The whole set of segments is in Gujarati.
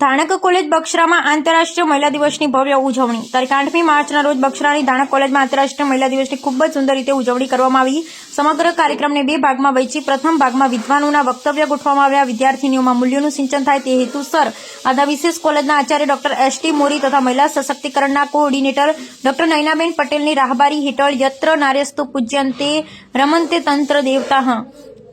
ધાણક કોલેજ બક્ષરામાં આંતરરાષ્ટ્રીય મહિલા દિવસની ભવ્ય ઉજવણી. તારીખ આઠમી માર્ચના રોજ બક્ષરાની ધાણક કોલેજમાં આંતરરાષ્ટ્રીય મહિલા દિવસની ખૂબ જ સુંદર રીતે ઉજવણી કરવામાં આવી. સમગ્ર કાર્યક્રમને બે ભાગમાં વહેંચી પ્રથમ ભાગમાં વિદ્વાનોના વક્તવ્ય ગોઠવવામાં આવ્યા. વિદ્યાર્થીનીઓમાં મૂલ્યોનું સિંચન થાય તે હેતુસર આદા વિશેષ કોલેજના આચાર્ય ડોક્ટર એસ ટી મોરી તથા મહિલા સશક્તિકરણના કોઓર્ડિનેટર ડોક્ટર નયનાબેન પટેલની રાહબારી હેઠળ યત્ર નાર્યસ્તુ પૂજ્યંતે રમંતે તંત્ર દેવતા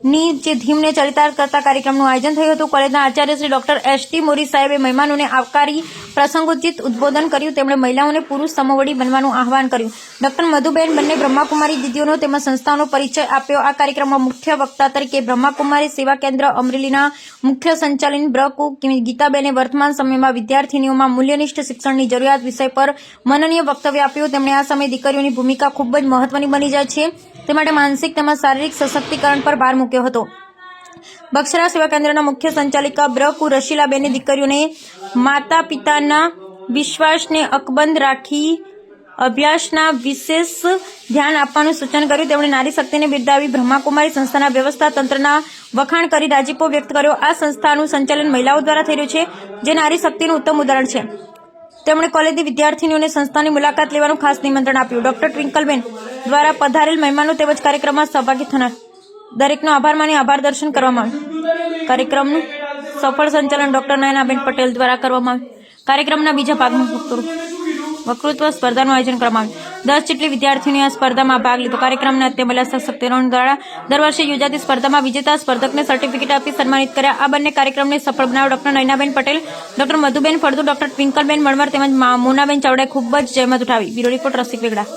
ની જે ધીમને ચરિતાર્થ કરતા કાર્યક્રમનું આયોજન થયું હતું. કોલેજના Acharya Shri doctor S T Mori સાહેબે મહેમાનોને આવકારી પ્રસંગોચિત ઉદબોધન કર્યું. તેમણે મહિલાઓને પુરુષ સમવડી બનવાનું આહવાન કર્યું. ડોક્ટર મધુબેન બંને બ્રહ્માકુમારી દીદીઓનો તેમજ સંસ્થાનો પરિચય આપ્યો. આ કાર્યક્રમમાં મુખ્ય વક્તા તરીકે બ્રહ્માકુમારી સેવા કેન્દ્ર અમરેલીના મુખ્ય સંચાલન બ્રકુ ગીતાબેને વર્તમાન સમયમાં વિદ્યાર્થીનીઓમાં મૂલ્યનિષ્ઠ શિક્ષણની જરૂરિયાત વિષય પર મનનીય વક્તવ્ય આપ્યું. તેમણે આ સમયે દીકરીઓની ભૂમિકા ખૂબ જ મહત્વની બની જાય છે. તે માટે માનસિક તેમજ શારીરિક સશક્તિકરણ પર ભાર મૂક્યો હતો. બક્ષરા સેવા કેન્દ્રના મુખ્ય સંચાલિકા બ્ર કુ રશીલાબેને દીકરીઓને માતા પિતાના વિશ્વાસને અકબંધ રાખી અભ્યાસના વિશેષ ધ્યાન આપવાનું સૂચન કર્યું. તેમણે નારી શક્તિને બિરદાવી બ્રહ્માકુમારી સંસ્થાના વ્યવસ્થા તંત્રના વખાણ કરી રાજીપો વ્યક્ત કર્યો. આ સંસ્થાનું સંચાલન મહિલાઓ દ્વારા થઈ રહ્યું છે, જે નારી શક્તિનું ઉત્તમ ઉદાહરણ છે. તેમણે કોલેજની વિદ્યાર્થીનીઓને સંસ્થાની મુલાકાત લેવાનું ખાસ નિમંત્રણ આપ્યું. ડોક્ટર ટ્વિંકલબેન દ્વારા પધારેલ મહેમાનો તેમજ કાર્યક્રમમાં સહભાગી થનાર દરેકનો આભાર માની આભાર દર્શન કરવામાં આવ્યું. કાર્યક્રમનું સફળ સંચાલન ડોક્ટર નયનાબેન પટેલ દ્વારા કરવામાં આવ્યું. કાર્યક્રમના બીજા વક્તૃ- વક્તૃત્વ સ્પર્ધાનું આયોજન કરવામાં આવ્યું. દસ જેટલી વિદ્યાર્થીઓની આ સ્પર્ધામાં ભાગ લીધો. કાર્યક્રમના અંતે મહિલા સશક્તિકરણ દ્વારા દર વર્ષે યોજાતી સ્પર્ધામાં વિજેતા સ્પર્ધકને સર્ટિફિકેટ આપી સન્માનિત કર્યા. આ બંને કાર્યક્રમને સફળ બનાવ doctor Nayanaben Patel, doctor Madhuben Phaldu, doctor Twinkleben Manvar તેમજ મોનાબેન ચાવડાએ ખૂબ જ જહેમત ઉઠાવી. Bureau report Rasik Vegada.